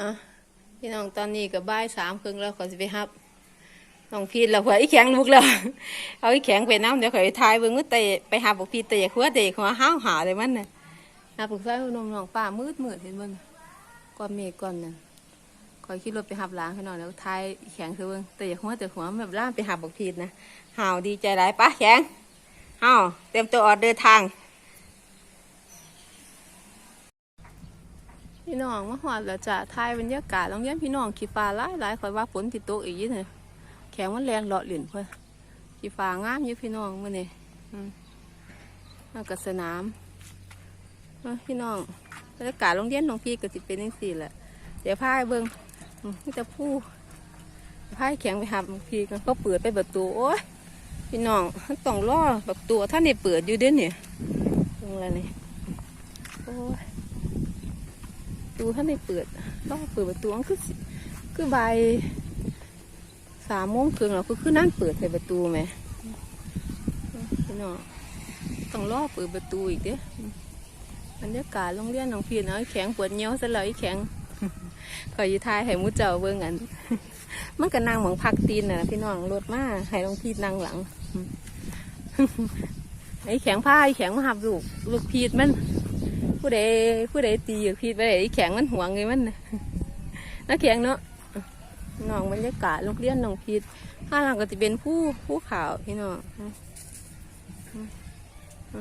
อะพี่น้องตอนนี้ก็บ่ายสามครึ่งแล้วขอสิไปฮับน้องพีดแล้วหัวอีแข็งลุกแล้วเอาอีแข็งไปน้ำเดี๋ยวขอยทายเบิ่งว่าเตะไปหาบอกพีดเตะหัวเตะหัวห้าวหาเลยมันน่ะหาปรึกษาน้องน้องป้ามืดมืดเห็นบ่น่ะก้อนเมฆก้อนนั่นคอยขี่รถไปหับล้างให้น่อยแล้วทายแข็งเธอเบิ่งเตะหัวเตะหัวแบบล่ามไปหาบอกพีดนะห่าวดีใจหลายปะแข็งหาวเตรียมตัวออกเดินทาง พี่น้องมาหอดแล้วจ้ะทายบรรยากาศโรงเรียนพี่น้องขี่ฟ้าหลายหลายคอยว่าฝนติดตอีกยี่เนี่ยแข็งมันแรงเลาะเหรียญเพื่อขี่ฟ้างามอยู่พี่น้องมื่อนี่มากับสนามพี่น้องบรรยากาศโรงเรียนน้องพี่ก็สิเป็นยังสี่แหละเดี๋ยวพายเบิ้งอืมมีแต่ผู้พายแข็งไปหาบางพี่กันก็เปิดไปประตูโอ้ยพี่น้องต้องรอแบบตัวท่านนี่เปิดอยู่เด้เนี่ยตรงอะไรนี่โอ้ย ตูท่าได้เปิด ต้องเปิดประตูมันคือคือใบสามโมงครึ่งแล้วคือคือนั่นเปิดใส่ประตูไหมพี่น้องต้องรอเปิดประตูอีกเด้บรรยากาศโรงเรียนน้องพี่น้อยแข็งปวดเงี้ยวซะเลยแข็งขอยยีทายให้หมูเจ้าเบิ่งอันมันก็นั่งหมองพักตีนน่ะพี่น้องรถมาให้น้องพี่นั่งหลังไอ้แข็งผ้าไอ้แข็งมาหับลูกลูกพีดมัน ผู้ใดผู้ใดตีอยู่พีดไปไหนแข็งมันห่วงไงมันน่ะน่าแข็งเนาะน้องบรรยากาศโรงเรียนน้องพีดข้างหลังก็จะเป็นผู้ผู้ข่าวพี่น้อง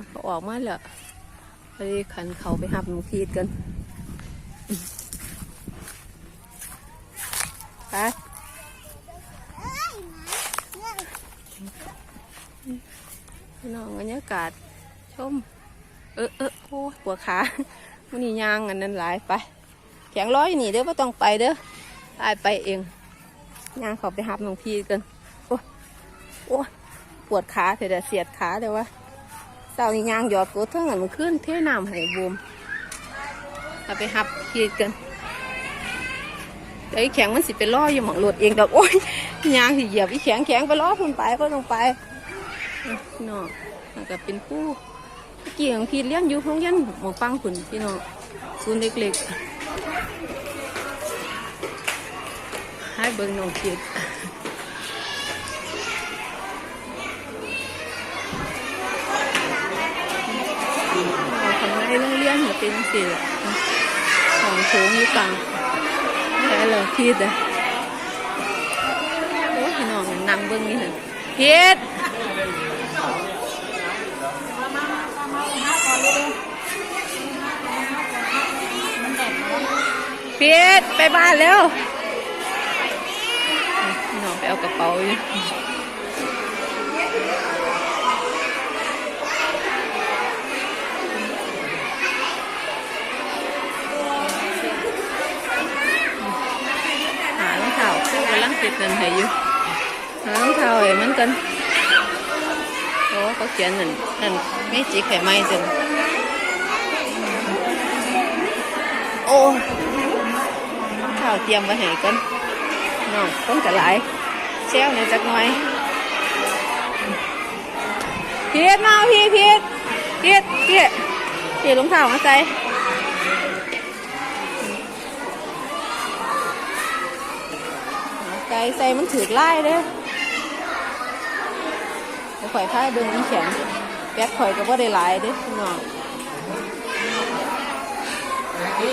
เขาออกมาแล้วไปขันเขาไปหับน้องพีดกันไปน้องบรรยากาศชม เออเออโอ้ยปวดขาวันนี้ยางอันนั้นหลายไปแข็งร้อยนี่เด้อไม่ต้องไปเด้อตายไปเองยางเขอไปหับน้องพีกันโอ้โอ้ปวดขาเสียแต่เสียดขาเลยวะเต่านี่ยางหยอดตัวเท่านั้นมันขึ้นเทน้ำให้บูมเอาไปหับพีกันไอ้แข็งมันสิไปล่ออยู่หมองหลดเองดอกโอ้ยยางสิเหยียบไอ้แข็งแข็งไปล่อคุณไปก็ต้องไปอะพี่น้องแล้วก็เป็นผู้ เกี่ยงพี่เลี้ยงอยู่โรงเรียนหมอปังขุนพี่น้องศูนย์เล็กๆให้เบิ่งน้องเกียรติข้างในโรงเรียนมันเป็นสิล่ะของโถงอยู่กลางแค่เลยพีดอะโอ้พี่น้องนั่งเบิ่งนี่เหรอพีด พีดไปบ้านแล้วน้องไปเอากระเป๋าอยู่หารองเท้าคือกำลังติดเงินให้อยู่หารองเท้าให้มันกันโอ้เขาเขียนนั่นนั่นไม่จีไข่ไม้จังโอ้าวเตรียมไว้ให้กันน้องต้องจะหลายเซลเนี่ยจักหน่อยพีดมาพี่พีดพีดพีดพีดรองเท้ามาใส่ใส่ใส่มันถือไล่เด้อข่อยผ้าดินน้ำแข็งแป๊กข่อยก็บ่ได้หลายเด้อน้อง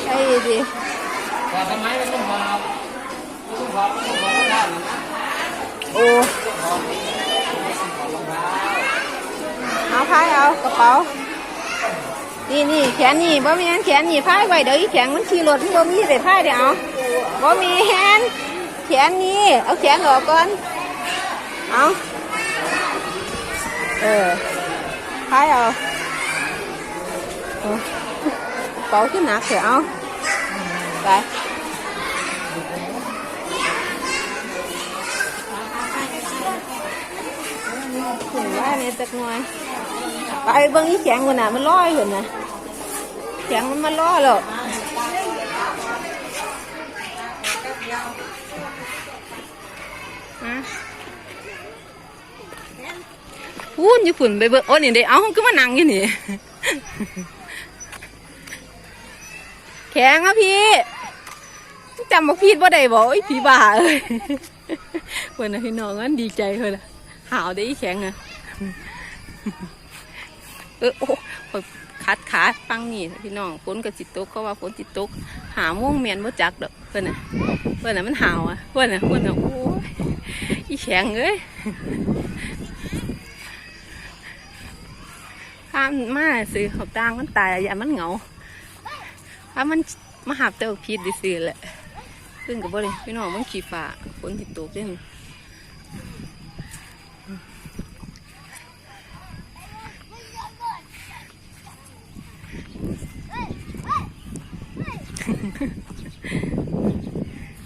ใช่ดิ ว่าทำไมไม่ต้องหอบต้องหอบต้องหอบด้านนั้นะโอ้เอาพายเอากระเป๋า นี่นี่แขนนี่บ่มีแขนนี่พายไว้เดี๋ยวอีแขนมันขี่รถมันบ่มีได้พายเดี๋ยวเอาบ่มีแขนแขนนี่เอาแขนออกก่อน เอาเออพายเอากระเป๋าขึ้นหนักเถอะเอาไป ถึงว่าเนี่ย จักหน่อย ไปเบิ่งอีแข็งคนน่ะมันลอยคนนะแข็งมันมาล่อแล้วฮะพูนอยู่ฝุ่นไปเบิ่งโอ้นี่เด้เอาก็มานั่งอยู่นี่แข็งอะพี่จำบอกพีดว่าได้บอกไอ้ยผีบ้าเอ้ยเพื่อนนะพี่น้องงั้นดีใจเพื่อนน่ะหาวได้แข็งอะ เออโอ้ข้อยคัดขาฟังนี่พี่น้องฝนกับจิตตกเขาว่าฝนจิตตก หาม่วงเมียนบ่จักดอกเพื่อนน่ะเพื่อนน่ะมันหาวอะเพื่อนน่ะเพื่อนน่ะโอ้ยอีแข็งเอ้ยข้ามมาซื้อเขาตังมันตายอย่ามันเหงาถ้ามันมาหับเต้าพีดดิซื้อแหละขึ้นกับบ่เลยพี่น้องมันขี่ฟ้าฝนติดตกเด้ง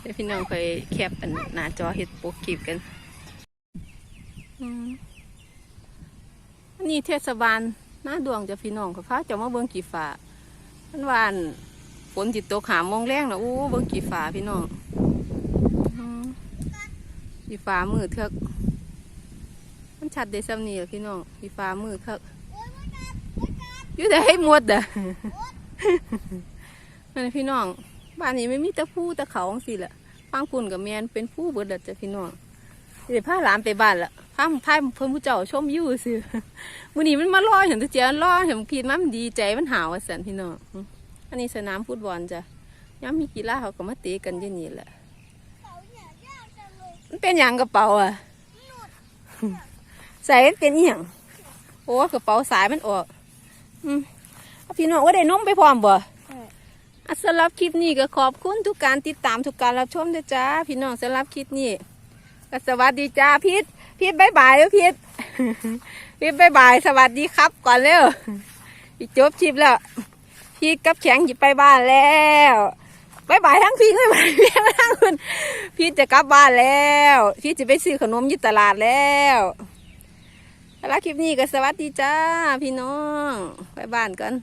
เดี๋ยวพี่น้องเคยแคปอันหน้าจอเฮ็ดโปรคลิปกันอืมอันนี้เทศบาลหน้าดวงจะพี่น้องเขาพาเจะมาเบิ่งกี่ฟ้ามันวาอันฝนติดตกหามองแรงนะอู้เบิ่งกี่ฟ้าพี่น้องอืมกี่ฟ้ามือเถอกมันชัดได้ซ้ำนี่แหละพี่น้องกี่ฟ้ามือเถอกอยู่ได้ให้หมดอะ นั่นพี่น้องบ้านนี้ไม่มีตะผู้ตะเขาสิละฟังปุ่นกับแมนเป็นผู้เบิดล้วจ้ะพี่น้องเดี๋ยวพาหลานไปบ้านละพาพาเพิ่นผู้เจ้าชมอยู่สิมื้อนี้มันมาลอเห็นตะเจียนลอเห็นพีดมันดีใจมันหาวสันพี่น้องอันนี้สนามฟุตบอลจ้ะย้ำมีกีฬาเขาก็มาเตะกันยู่นี่แหละมันเป็นหยังกระเป๋าอะใส่เป็นอหยังโอ้กระเป๋าสายมันออกอืมพี่น้องว่าได้นมไปพร้อมบ่ อะสำหรับคลิปนี้ก็ขอบคุณทุกการติดตามทุกการรับชมด้วยจ้า พี่น้องสำหรับคลิปนี้ก็สวัสดีจ้าพีทพีทบายบายแล้วพีทพีทบายบาย สวัสดีครับก่อนเร็วพี่จบคลิปแล้วพีทกับแข็งหยิบไปบ้านแล้วบายบายทั้งพี่บายบายพี่ทั้งคุณพีทจะกลับบ้านแล้ว พีทจะไปซื้อขนมยี่ตลาดแล้วสำหรับคลิปนี้ก็สวัสดีจ้า พี่น้องไปบ้านกัน